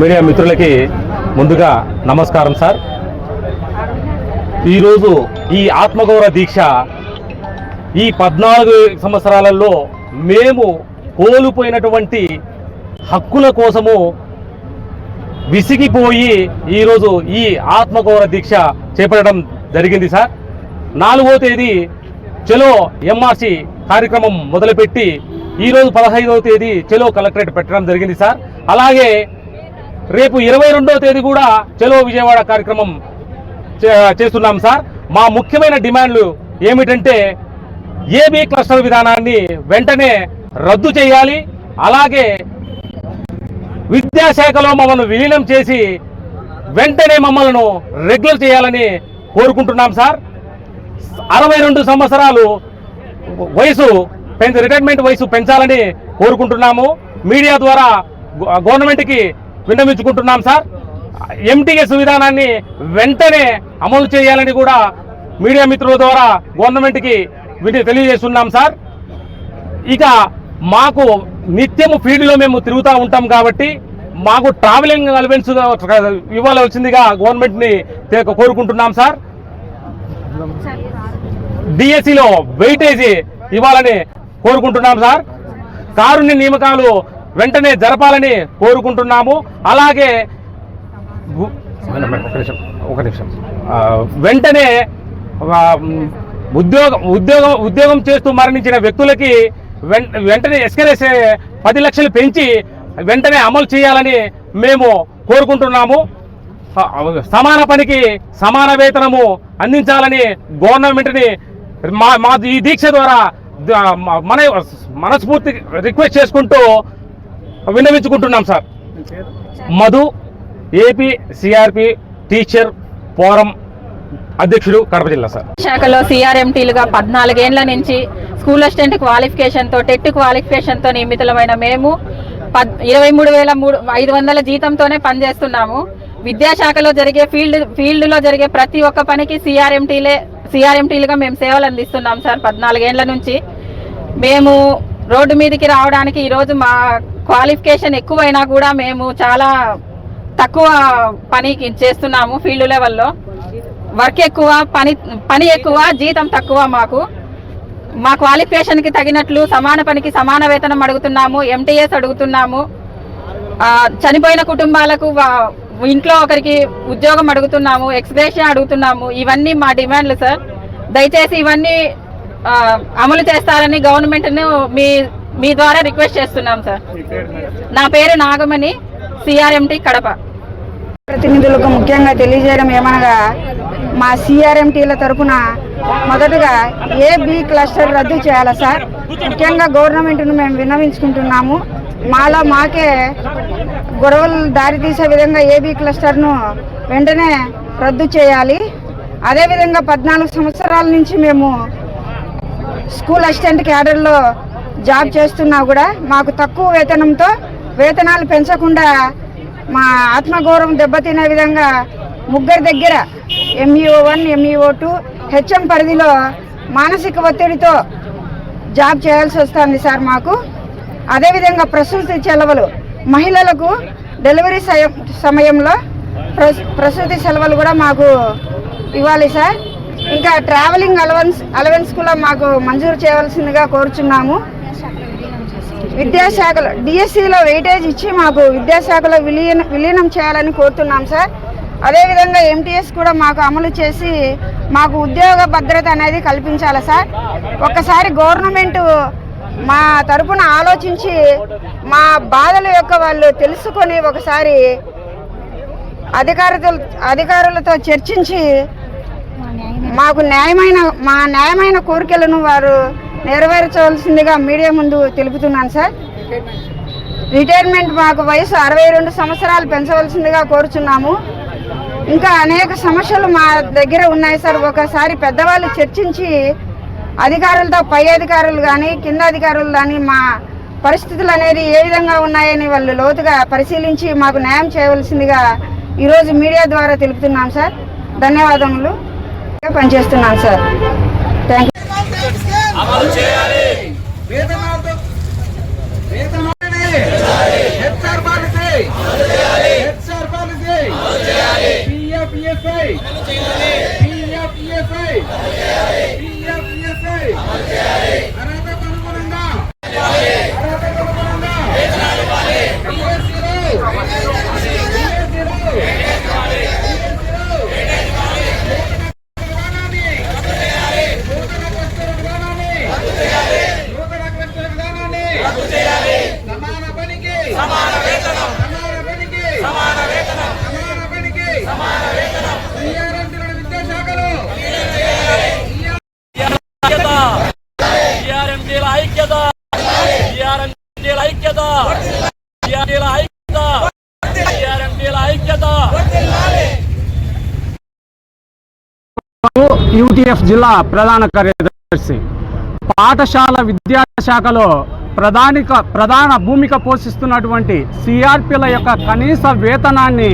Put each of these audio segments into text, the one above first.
Media మిత్రులకి ముందుగా నమస్కారం సార్. ఈరోజు ఈ ఆత్మగౌరవ దీక్ష ఈ పద్నాలుగు సంవత్సరాలలో మేము కోల్పోయినటువంటి హక్కుల కోసము విసిగిపోయి ఈరోజు ఈ ఆత్మగౌరవ దీక్ష చేపట్టడం జరిగింది సార్. నాలుగో తేదీ చెలో ఎంఆర్సి కార్యక్రమం మొదలుపెట్టి ఈరోజు పదహైదవ తేదీ చెలో కలెక్టరేట్ పెట్టడం జరిగింది సార్. అలాగే రేపు ఇరవై రెండవ తేదీ కూడా చెలో విజయవాడ కార్యక్రమం చే- చేస్తున్నాం సార్. మా ముఖ్యమైన డిమాండ్లు ఏమిటంటే ఏబీ క్లస్టర్ విధానాన్ని వెంటనే రద్దు చేయాలి అలాగే విద్యాశాఖలో మమ్మల్ని విలీనం చేసి వెంటనే మమ్మల్ని రెగ్యులర్ చేయాలని కోరుకుంటున్నాం సార్. అరవై రెండు సంవత్సరాలు వయసు పెంచ రిటైర్మెంట్ వయసు పెంచాలని కోరుకుంటున్నాము. మీడియా ద్వారా గవర్నమెంట్కి విన్నవించుకుంటున్నాం సార్. ఎంటీఎస్ విధానాన్ని వెంటనే అమలు చేయాలని కూడా మీడియా మిత్రుల ద్వారా గవర్నమెంట్కి విని తెలియజేస్తున్నాం సార్. ఇక మాకు నిత్యము ఫీల్డ్లో మేము తిరుగుతూ ఉంటాం కాబట్టి మాకు ట్రావెలింగ్ అలవెన్స్ ఇవ్వాల్సిందిగా గవర్నమెంట్ని కోరుకుంటున్నాం సార్. డిఎస్సిలో వెయిటేజీ ఇవ్వాలని కోరుకుంటున్నాం సార్. కారుణ్య నియామకాలు వెంటనే జరపాలని కోరుకుంటున్నాము. అలాగే ఒక నిమిషం వెంటనే ఉద్యోగం ఉద్యోగం ఉద్యోగం చేస్తూ మరణించిన వ్యక్తులకి వెంటనే ఎస్కరేస్ పది లక్షలు పెంచి వెంటనే అమలు చేయాలని మేము కోరుకుంటున్నాము. సమాన పనికి సమాన వేతనము అందించాలని గవర్నమెంట్ని మా మా ఈ దీక్ష ద్వారా మన మనస్ఫూర్తి రిక్వెస్ట్ చేసుకుంటూ విన్నవించుకుంటున్నాం sir. Madhu AP CRP teacher forum అధ్యక్షుడు కడప జిల్లా సార్. శాఖలో సిఆర్ఎంటీలుగా పద్నాలుగేండ్ల నుంచి స్కూల్ అసిస్టెంట్ క్వాలిఫికేషన్తో టెట్ క్వాలిఫికేషన్తో నియమితులమైన మేము పద్ ఇరవై మూడు వేల మూడు ఐదు వందల జీతంతోనే పనిచేస్తున్నాము. విద్యాశాఖలో జరిగే ఫీల్డ్ ఫీల్డ్లో జరిగే ప్రతి ఒక్క పనికి సిఆర్ఎంటీలే సిఆర్ఎంటీలుగా మేము సేవలు అందిస్తున్నాం సార్ పద్నాలుగేండ్ల నుంచి. మేము రోడ్డు మీదకి రావడానికి ఈరోజు మా క్వాలిఫికేషన్ ఎక్కువైనా కూడా మేము చాలా తక్కువ పని చేస్తున్నాము ఫీల్డ్ లెవెల్లో. వర్క్ ఎక్కువ పని పని ఎక్కువ జీతం తక్కువ మాకు. మా క్వాలిఫికేషన్కి తగినట్లు సమాన పనికి సమాన వేతనం అడుగుతున్నాము ఎంటీఎస్ అడుగుతున్నాము. చనిపోయిన కుటుంబాలకు ఇంట్లో ఒకరికి ఉద్యోగం అడుగుతున్నాము ఎక్స్గ్రేషన్ అడుగుతున్నాము. ఇవన్నీ మా డిమాండ్లు సార్. దయచేసి ఇవన్నీ అమలు చేస్తారని గవర్నమెంట్ను మీ మీ ద్వారా రిక్వెస్ట్ చేస్తున్నాం సార్. నా పేరు నాగమణి సిఆర్ఎంటి కడప. ప్రతినిధులకు ముఖ్యంగా తెలియజేయడం ఏమనగా మా సిఆర్ఎంటీల తరపున మొదటగా ఏ బి క్లస్టర్ రద్దు చేయాలా సార్? ముఖ్యంగా గవర్నమెంట్ను మేము విన్నవించుకుంటున్నాము. మాలో మాకే గొడవలు దారితీసే విధంగా ఏబీ క్లస్టర్ను వెంటనే రద్దు చేయాలి. అదేవిధంగా పద్నాలుగు సంవత్సరాల నుంచి మేము స్కూల్ అసిస్టెంట్ క్యాడర్లో జాబ్ చేస్తున్నా కూడా మాకు తక్కువ వేతనంతో వేతనాలు పెంచకుండా మా ఆత్మగౌరవం దెబ్బతినే విధంగా ముగ్గురి దగ్గర MEO one MEO two HM పరిధిలో మానసిక ఒత్తిడితో జాబ్ చేయాల్సి వస్తుంది సార్ మాకు. అదేవిధంగా ప్రసూతి సెలవులు మహిళలకు డెలివరీ సమయంలో ప్రస్- ప్రసూతి సెలవులు కూడా మాకు ఇవ్వాలి సార్. ఇంకా ట్రావెలింగ్ అలవెన్స్ అలవెన్స్ కూడా మాకు మంజూరు చేయవలసిందిగా కోరుచున్నాము. విద్యాశాఖలో డిఎస్సిలో వెయిటేజ్ ఇచ్చి మాకు విద్యాశాఖలో విలీన విలీనం చేయాలని కోరుతున్నాం సార్. అదేవిధంగా ఎంటీఎస్ కూడా మాకు అమలు చేసి మాకు ఉద్యోగ భద్రత అనేది కల్పించాలి సార్. ఒక్కసారి గవర్నమెంట్ మా తరపున ఆలోచించి మా బాధల యొక్క వాళ్ళు తెలుసుకొని ఒకసారి అధికారులు అధికారులతో చర్చించి మాకు న్యాయమైన మా న్యాయమైన కోరికలను వారు నెరవేర్చవలసిందిగా మీడియా ముందు తెలుపుతున్నాను సార్. రిటైర్మెంట్ మాకు వయసు అరవై రెండు సంవత్సరాలు పెంచవలసిందిగా కోరుచున్నాము. ఇంకా అనేక సమస్యలు మా దగ్గర ఉన్నాయి సార్. ఒకసారి పెద్దవాళ్ళు చర్చించి అధికారులతో పై అధికారులు కానీ కింద అధికారులు కానీ మా పరిస్థితులు అనేది ఏ విధంగా ఉన్నాయని వాళ్ళు లోతుగా పరిశీలించి మాకు న్యాయం చేయవలసిందిగా ఈరోజు మీడియా ద్వారా తెలుపుతున్నాం సార్. ధన్యవాదములు. పనిచేస్తున్నాను సార్. థ్యాంక్ యూ అమలు చేయాలి వేతనాలతో వేతనాలని HR policy HR policy PF ESI PF ESI PF ESI పార్టీల ఐక్యత. టీఆర్ఎండీల ఐక్యత. యూటీఎఫ్ జిల్లా ప్రధాన కార్యదర్శి. పాఠశాల విద్యాశాఖలో ప్రధానిక ప్రధాన భూమిక పోషిస్తున్నటువంటి సిఆర్పిల యొక్క కనీస వేతనాన్ని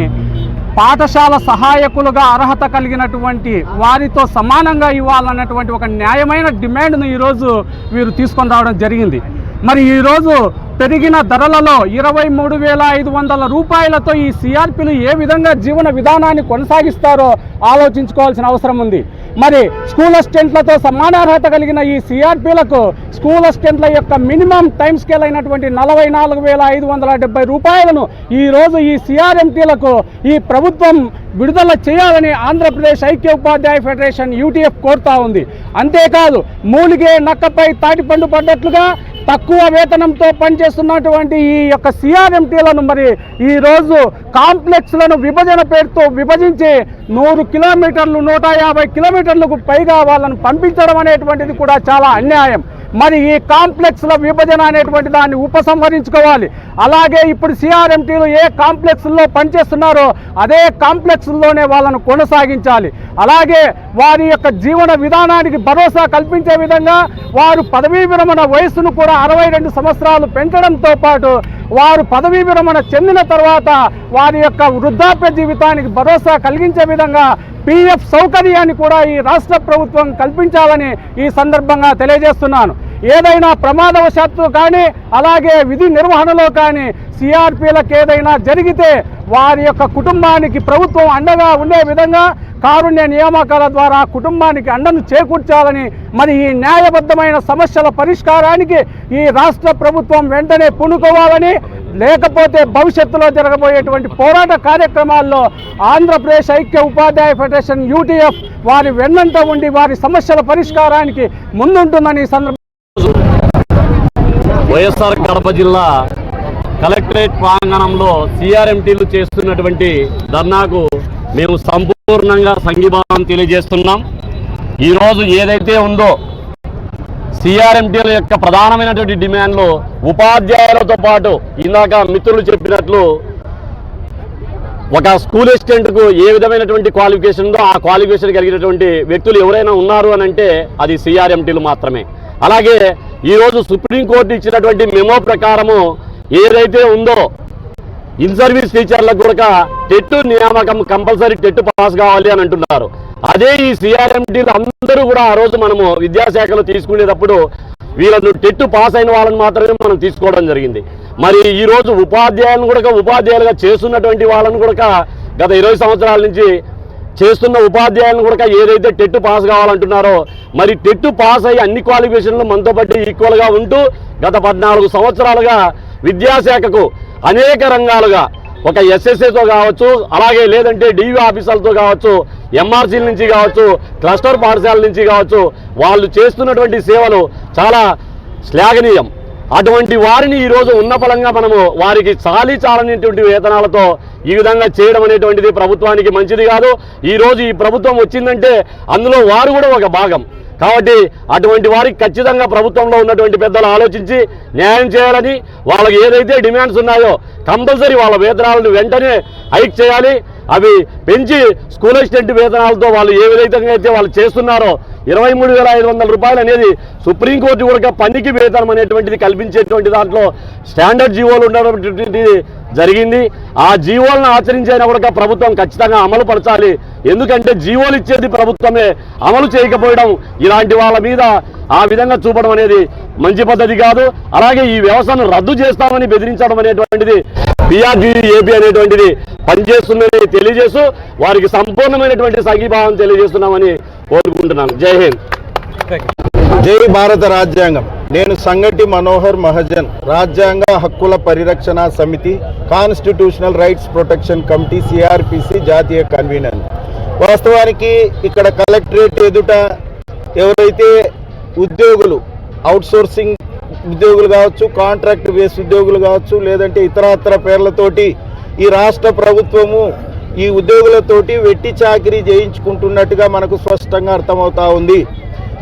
పాఠశాల సహాయకులుగా అర్హత కలిగినటువంటి వారితో సమానంగా ఇవ్వాలన్నటువంటి ఒక న్యాయమైన డిమాండ్ను ఈరోజు వీరు తీసుకొని రావడం జరిగింది. మరి ఈరోజు పెరిగిన ధరలలో ఇరవై మూడు వేల ఐదు వందల రూపాయలతో ఈ సిఆర్పిలు ఏ విధంగా జీవన విధానాన్ని కొనసాగిస్తారో ఆలోచించుకోవాల్సిన అవసరం ఉంది. మరి స్కూల్ అసిస్టెంట్లతో సమానార్హత కలిగిన ఈ సిఆర్పిలకు స్కూల్ అసిస్టెంట్ల యొక్క మినిమం టైం స్కేల్ అయినటువంటి నలభై నాలుగు వేల ఐదు వందల డెబ్బై రూపాయలను ఈరోజు ఈ సిఆర్ఎంటీలకు ఈ ప్రభుత్వం విడుదల చేయాలని ఆంధ్రప్రదేశ్ ఐక్య ఉపాధ్యాయ ఫెడరేషన్ యూటీఎఫ్ కోరుతా ఉంది. అంతేకాదు మూలిగే నక్కపై తాటిపండు పడ్డట్లుగా తక్కువ వేతనంతో పనిచేస్తున్నటువంటి ఈ యొక్క సిఆర్ఎంటీలను మరి ఈరోజు కాంప్లెక్స్లను విభజన పేరుతో విభజించి నూరు కిలోమీటర్లు నూట యాభై కిలోమీటర్లకు పైగా వాళ్ళను పంపించడం అనేటువంటిది కూడా చాలా అన్యాయం. మరి ఈ కాంప్లెక్స్ల విభజన అనేటువంటి దాన్ని ఉపసంహరించుకోవాలి. అలాగే ఇప్పుడు సిఆర్ఎంటీలు ఏ కాంప్లెక్స్లో పనిచేస్తున్నారో అదే కాంప్లెక్స్లోనే వాళ్ళను కొనసాగించాలి. అలాగే వారి యొక్క జీవన విధానానికి భరోసా కల్పించే విధంగా వారు పదవీ విరమణ వయస్సును కూడా అరవై రెండు సంవత్సరాలు పెంచడంతో పాటు వారు పదవీ విరమణ చెందిన తర్వాత వారి యొక్క వృద్ధాప్య జీవితానికి భరోసా కలిగించే విధంగా పిఎఫ్ సౌకర్యాన్ని కూడా ఈ రాష్ట్ర ప్రభుత్వం కల్పించాలని ఈ సందర్భంగా తెలియజేస్తున్నాను. ఏదైనా ప్రమాదవశాత్తు కానీ అలాగే విధి నిర్వహణలో కానీ సిఆర్పీలకు ఏదైనా జరిగితే వారి యొక్క కుటుంబానికి ప్రభుత్వం అండగా ఉండే విధంగా కారుణ్య నియామకాల ద్వారా కుటుంబానికి అండను చేకూర్చాలని మరి ఈ న్యాయబద్ధమైన సమస్యల పరిష్కారానికి ఈ రాష్ట్ర ప్రభుత్వం వెంటనే పూనుకోవాలని లేకపోతే భవిష్యత్తులో జరగబోయేటువంటి పోరాట కార్యక్రమాల్లో ఆంధ్రప్రదేశ్ ఐక్య ఉపాధ్యాయ ఫెడరేషన్ యూటీఎఫ్ వారి వెన్నంట ఉండి వారి సమస్యల పరిష్కారానికి ముందుంటుందని ఈ సందర్భంగా వైఎస్ఆర్ కడప జిల్లా కలెక్టరేట్ ప్రాంగణంలో సిఆర్ఎంటీలు చేస్తున్నటువంటి ధర్నాకు మేము సంపూర్ణంగా సంఘీభావం తెలియజేస్తున్నాం. ఈరోజు ఏదైతే ఉందో సిఆర్ఎంటీల యొక్క ప్రధానమైనటువంటి డిమాండ్లు ఉపాధ్యాయులతో పాటు ఇందాక మిత్రులు చెప్పినట్లు ఒక స్కూల్ అసిస్టెంట్కు ఏ విధమైనటువంటి క్వాలిఫికేషన్ ఉందో ఆ క్వాలిఫికేషన్ కలిగినటువంటి వ్యక్తులు ఎవరైనా ఉన్నారు అని అంటే అది సిఆర్ఎంటీలు మాత్రమే. అలాగే ఈరోజు సుప్రీంకోర్టు ఇచ్చినటువంటి మెమో ప్రకారము ఏదైతే ఉందో ఇన్ సర్వీస్ టీచర్లకు కూడా టెట్టు నియామకం కంపల్సరీ టెట్టు పాస్ కావాలి అని అంటున్నారు. అదే ఈ సిఆర్ఎంటీలు అందరూ కూడా ఆ రోజు మనము విద్యాశాఖలో తీసుకునేటప్పుడు వీళ్ళను టెట్టు పాస్ అయిన వాళ్ళని మాత్రమే మనం తీసుకోవడం జరిగింది. మరి ఈరోజు ఉపాధ్యాయులను కూడా ఉపాధ్యాయులుగా చేస్తున్నటువంటి వాళ్ళని కూడా గత ఇరవై సంవత్సరాల నుంచి చేస్తున్న ఉపాధ్యాయులను కూడా ఏదైతే టెట్ పాస్ కావాలంటున్నారో మరి టెట్ పాస్ అయ్యి అన్ని క్వాలిఫికేషన్లు మనతో పాటు ఈక్వల్గా ఉంటూ గత పద్నాలుగు సంవత్సరాలుగా విద్యాశాఖకు అనేక రంగాలుగా ఒక ఎస్ఎస్ఏతో కావచ్చు అలాగే లేదంటే డివి ఆఫీసర్లతో కావచ్చు ఎంఆర్సీల నుంచి కావచ్చు క్లస్టర్ పాఠశాల నుంచి కావచ్చు వాళ్ళు చేస్తున్నటువంటి సేవలు చాలా శ్లాఘనీయం. అటువంటి వారిని ఈరోజు ఉన్న ఫలంగా మనము వారికి చాలీ చాలనేటువంటి వేతనాలతో ఈ విధంగా చేయడం అనేటువంటిది ప్రభుత్వానికి మంచిది కాదు. ఈరోజు ఈ ప్రభుత్వం వచ్చిందంటే అందులో వారు కూడా ఒక భాగం. కాబట్టి అటువంటి వారికి ఖచ్చితంగా ప్రభుత్వంలో ఉన్నటువంటి పెద్దలు ఆలోచించి న్యాయం చేయాలని వాళ్ళకి ఏదైతే డిమాండ్స్ ఉన్నాయో కంపల్సరీ వాళ్ళ వేతనాలను వెంటనే హైక్ చేయాలి. అవి పెంచి స్కూల్ అసిస్టెంట్ వేతనాలతో వాళ్ళు ఏ విధంగా అయితే వాళ్ళు చేస్తున్నారో ఇరవై మూడు వేల ఐదు వందల రూపాయలు అనేది సుప్రీంకోర్టు కూడా పనికి వేతనం అనేటువంటిది కల్పించేటువంటి దాంట్లో స్టాండర్డ్ జీవోలు ఉండటువంటిది జరిగింది. ఆ జీవోలను ఆచరించైనా కూడా ప్రభుత్వం ఖచ్చితంగా అమలు పరచాలి. ఎందుకంటే జీవోలు ఇచ్చేది ప్రభుత్వమే. అమలు చేయకపోవడం ఇలాంటి వాళ్ళ మీద ఆ విధంగా చూపడం అనేది మంచి పద్ధతి కాదు. అలాగే ఈ వ్యవస్థను రద్దు చేస్తామని బెదిరించడం అనేటువంటిది పిఆర్జీ ఏపీ అనేటువంటిది పనిచేస్తుందని తెలియజేస్తూ వారికి సంపూర్ణమైనటువంటి సంఘీభావం తెలియజేస్తున్నామని కోరుకుంటున్నాను. జై హింద్. జై భారత రాజ్యాంగం. నేను సంగటి మనోహర్ మహజన్ రాజ్యాంగ హక్కుల పరిరక్షణ సమితి constitutional rights protection committee CRPC జాతీయ కన్వీనర్. వాస్తవానికి ఇక్కడ కలెక్టరేట్ ఎదుట ఎవరైతే ఉద్యోగులు అవుట్సోర్సింగ్ ఉద్యోగులు కావచ్చు కాంట్రాక్ట్ బేస్ ఉద్యోగులు కావచ్చు లేదంటే ఇతరాతర పేర్లతోటి ఈ రాష్ట్ర ప్రభుత్వము ఈ ఉద్యోగులతోటి వెట్టి చాకిరీ చేయించుకుంటున్నట్టుగా మనకు స్పష్టంగా అర్థమవుతా ఉంది.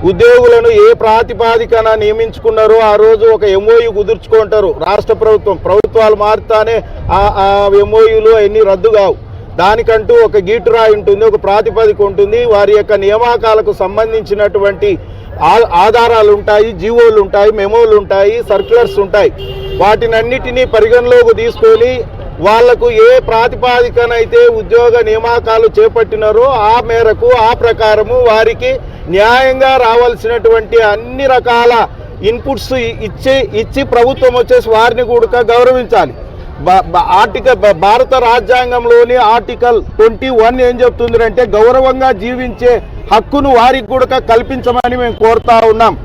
ఉద్యోగులను ఏ ప్రాతిపాదికన నియమించుకున్నారో ఆ రోజు ఒక ఎంఓయు కుదుర్చుకుంటారు రాష్ట్ర ప్రభుత్వం. ప్రభుత్వాలు మారుతానే ఆ ఆ ఎంఓయులు అవన్నీ రద్దు కావు. దానికంటూ ఒక గీటురాయి ఉంటుంది ఒక ప్రాతిపదిక ఉంటుంది. వారి యొక్క నియామకాలకు సంబంధించినటువంటి ఆ- ఆధారాలు ఉంటాయి జీవోలు ఉంటాయి మెమోలు ఉంటాయి సర్క్యులర్స్ ఉంటాయి. వాటినన్నిటినీ పరిగణలోకి తీసుకొని వాళ్ళకు ఏ ప్రాతిపాదికనైతే ఉద్యోగ నియామకాలు చేపట్టినారో ఆ మేరకు ఆ ప్రకారము వారికి న్యాయంగా రావాల్సినటువంటి అన్ని రకాల ఇన్పుట్స్ ఇచ్చి ఇచ్చి ప్రభుత్వం వచ్చేసి వారిని కూడా గౌరవించాలి. బ- ఆర్టికల్ భారత రాజ్యాంగంలోని ఆర్టికల్ ట్వంటీ వన్ ఏం చెప్తుంది అంటే గౌరవంగా జీవించే హక్కును వారికి కూడా కల్పించమని మేము కోరుతా ఉన్నాం.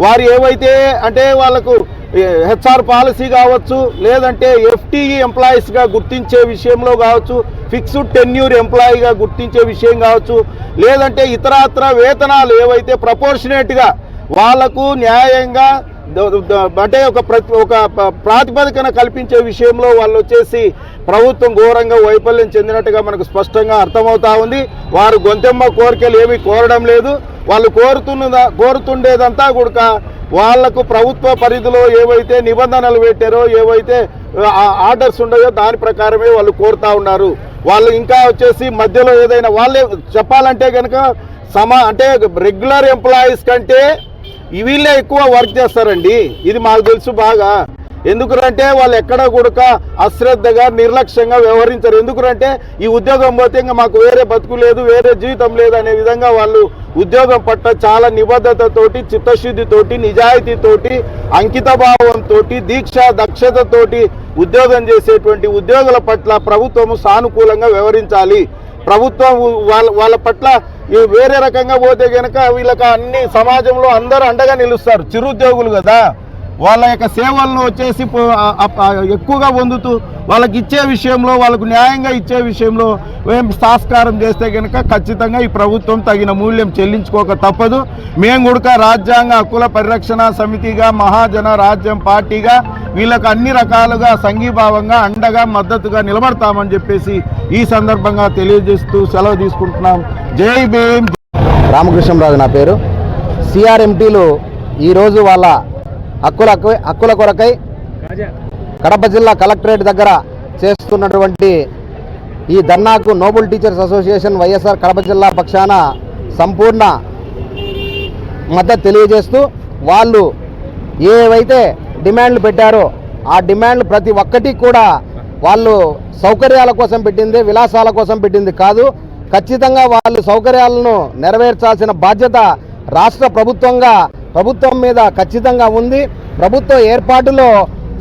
వారు ఏవైతే అంటే వాళ్ళకు హెచ్ఆర్ పాలసీ కావచ్చు లేదంటే ఎఫ్టీఈ ఎంప్లాయీస్గా గుర్తించే విషయంలో కావచ్చు ఫిక్స్డ్ టెన్యూర్ ఎంప్లాయీగా గుర్తించే విషయం కావచ్చు లేదంటే ఇతరత్ర వేతనాలు ఏవైతే ప్రపోర్షనేట్గా వాళ్ళకు న్యాయంగా అంటే ఒక ప్రతి ఒక ప్రాతిపదికన కల్పించే విషయంలో వాళ్ళు వచ్చేసి ప్రభుత్వం ఘోరంగా వైఫల్యం చెందినట్టుగా మనకు స్పష్టంగా అర్థమవుతా ఉంది. వారు గొంతెమ్మ కోరికలు ఏమీ కోరడం లేదు. వాళ్ళు కోరుతున్నదా కోరుతుండేదంతా కూడా వాళ్ళకు ప్రభుత్వ పరిధిలో ఏవైతే నిబంధనలు పెట్టారో ఏవైతే ఆర్డర్స్ ఉన్నాయో దాని ప్రకారమే వాళ్ళు కోరుతా ఉన్నారు. వాళ్ళు ఇంకా వచ్చేసి మధ్యలో ఏదైనా వాళ్ళే చెప్పాలంటే కనుక సమా అంటే రెగ్యులర్ ఎంప్లాయీస్ కంటే వీళ్ళే ఎక్కువ వర్క్ చేస్తారండి. ఇది మాకు తెలుసు బాగా. ఎందుకంటే వాళ్ళు ఎక్కడ కూడా అశ్రద్ధగా నిర్లక్ష్యంగా వ్యవహరించరు. ఎందుకంటే ఈ ఉద్యోగం పోతే ఇంకా మాకు వేరే బతుకు లేదు వేరే జీవితం లేదు అనే విధంగా వాళ్ళు ఉద్యోగం పట్ల చాలా నిబద్ధతతోటి చిత్తశుద్ధితోటి నిజాయితీతోటి అంకితభావంతో దీక్ష దక్షతతోటి ఉద్యోగం చేసేటువంటి ఉద్యోగుల పట్ల ప్రభుత్వము సానుకూలంగా వ్యవహరించాలి. ప్రభుత్వం వాళ్ళ వాళ్ళ పట్ల ఈ వేరే రకంగా పోతే కనుక వీళ్ళకి అన్ని సమాజంలో అందరూ అండగా నిలుస్తారు. చిరుద్యోగులు కదా. వాళ్ళ యొక్క సేవలను వచ్చేసి ఎక్కువగా పొందుతూ వాళ్ళకి ఇచ్చే విషయంలో వాళ్ళకు న్యాయంగా ఇచ్చే విషయంలో మేము సాస్కారం చేస్తే కనుక ఖచ్చితంగా ఈ ప్రభుత్వం తగిన మూల్యం చెల్లించుకోక తప్పదు. మేము కూడా రాజ్యాంగ హక్కుల పరిరక్షణ సమితిగా మహాజన రాజ్యం పార్టీగా వీళ్ళకు అన్ని రకాలుగా సంఘీభావంగా అండగా మద్దతుగా నిలబడతామని చెప్పేసి ఈ సందర్భంగా తెలియజేస్తూ సెలవు తీసుకుంటున్నాం. జై భీమ్. రామకృష్ణరాజు నా పేరు. సిఆర్ఎంటీలు ఈరోజు వాళ్ళ హక్కుల హక్కుల కొరకై కడప జిల్లా కలెక్టరేట్ దగ్గర చేస్తున్నటువంటి ఈ ధర్నాకు noble teachers association YSR Kadapa జిల్లా పక్షాన సంపూర్ణ మద్దతు తెలియజేస్తూ వాళ్ళు ఏవైతే డిమాండ్లు పెట్టారో ఆ డిమాండ్లు ప్రతి ఒక్కటి కూడా వాళ్ళు సౌకర్యాల కోసం పెట్టింది విలాసాల కోసం పెట్టింది కాదు. ఖచ్చితంగా వాళ్ళు సౌకర్యాలను నెరవేర్చాల్సిన బాధ్యత రాష్ట్ర ప్రభుత్వంగా ప్రభుత్వం మీద ఖచ్చితంగా ఉంది. ప్రభుత్వ ఏర్పాటులో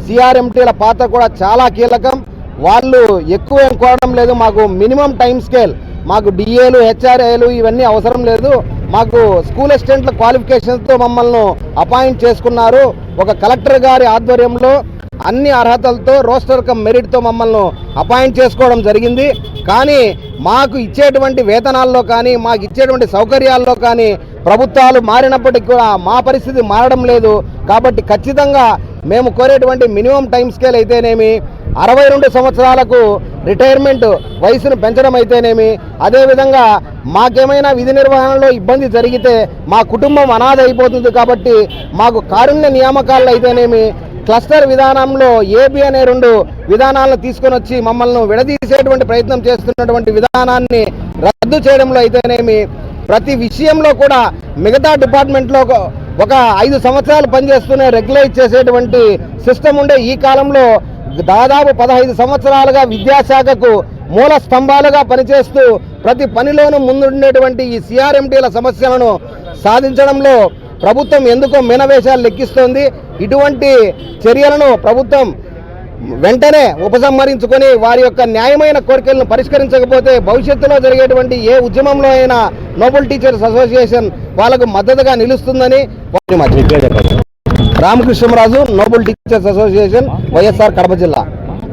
సిఆర్ఎంటీల పాత్ర కూడా చాలా కీలకం. వాళ్ళు ఎక్కువ ఏం కోరడం లేదు. మాకు మినిమం టైం స్కేల్ మాకు డిఏలు హెచ్ఆర్ఏలు ఇవన్నీ అవసరం లేదు. మాకు స్కూల్ అసిస్టెంట్ల క్వాలిఫికేషన్స్తో మమ్మల్ని అపాయింట్ చేసుకున్నారు. ఒక కలెక్టర్ గారి ఆధ్వర్యంలో అన్ని అర్హతలతో రోస్టర్ కమ్ మెరిట్తో మమ్మల్ని అపాయింట్ చేసుకోవడం జరిగింది. కానీ మాకు ఇచ్చేటువంటి వేతనాల్లో కానీ మాకు ఇచ్చేటువంటి సౌకర్యాల్లో కానీ ప్రభుత్వాలు మారినప్పటికీ కూడా మా పరిస్థితి మారడం లేదు. కాబట్టి ఖచ్చితంగా మేము కోరేటువంటి మినిమం టైం స్కేల్ అయితేనేమి అరవై రెండు సంవత్సరాలకు రిటైర్మెంట్ వయసును పెంచడం అయితేనేమి అదేవిధంగా మాకేమైనా విధి నిర్వహణలో ఇబ్బంది జరిగితే మా కుటుంబం అనాథ అయిపోతుంది కాబట్టి మాకు కారుణ్య నియామకాలు అయితేనేమి క్లస్టర్ విధానంలో ఏబి అనే రెండు విధానాలను తీసుకొని వచ్చి మమ్మల్ని విడదీసేటువంటి ప్రయత్నం చేస్తున్నటువంటి విధానాన్ని రద్దు చేయడంలో అయితేనేమి ప్రతి విషయంలో కూడా మిగతా డిపార్ట్మెంట్లో ఒక- ఐదు సంవత్సరాలు పనిచేస్తూనే రెగ్యులైజ్ చేసేటువంటి సిస్టమ్ ఉండే ఈ కాలంలో దాదాపు పదహైదు సంవత్సరాలుగా విద్యాశాఖకు మూల స్తంభాలుగా పనిచేస్తూ ప్రతి పనిలోనూ ముందుండేటువంటి ఈ సిఆర్ఎంటీల సమస్యలను సాధించడంలో ప్రభుత్వం ఎందుకో మినవేశాలు లెక్కిస్తోంది. ఇటువంటి చర్యలను ప్రభుత్వం వెంటనే ఉపసంహరించుకొని వారి యొక్క న్యాయమైన కోరికలను పరిష్కరించకపోతే భవిష్యత్తులో జరిగేటువంటి ఏ ఉద్యమంలో అయినా నోబెల్ టీచర్స్ అసోసియేషన్ వాళ్ళకు మద్దతుగా నిలుస్తుందని Ramakrishnaraju noble teachers association YSR Kadapa జిల్లా.